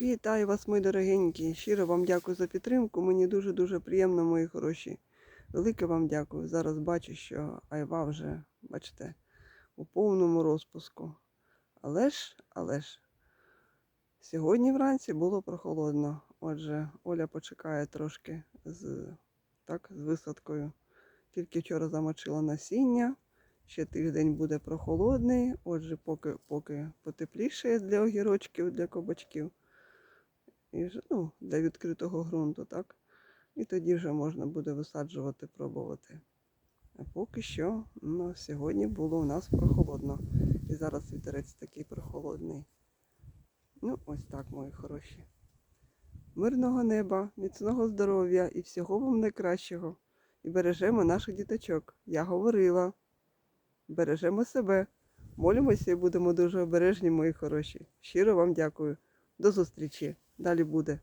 Вітаю вас, мої дорогенькі. Щиро вам дякую за підтримку. Мені дуже-дуже приємно, мої хороші. Велике вам дякую. Зараз бачу, що Айва вже, бачите, у повному розпуску. Але ж, але ж, сьогодні вранці було прохолодно. Отже, Оля почекає трошки з, так, з висадкою. Тільки вчора замочила насіння. Ще тиждень буде прохолодний. Отже, поки, поки потепліше для огірочків, для кабачків і ну, для відкритого ґрунту, так? І тоді вже можна буде висаджувати, пробувати. А поки що, ну, сьогодні було у нас прохолодно. І зараз вітерець такий прохолодний. Ну, ось так, мої хороші. Мирного неба, міцного здоров'я і всього вам найкращого. І бережемо наших діточок. Я говорила. Бережемо себе. Молимося і будемо дуже обережні, мої хороші. Щиро вам дякую. До зустрічі. Далі буде.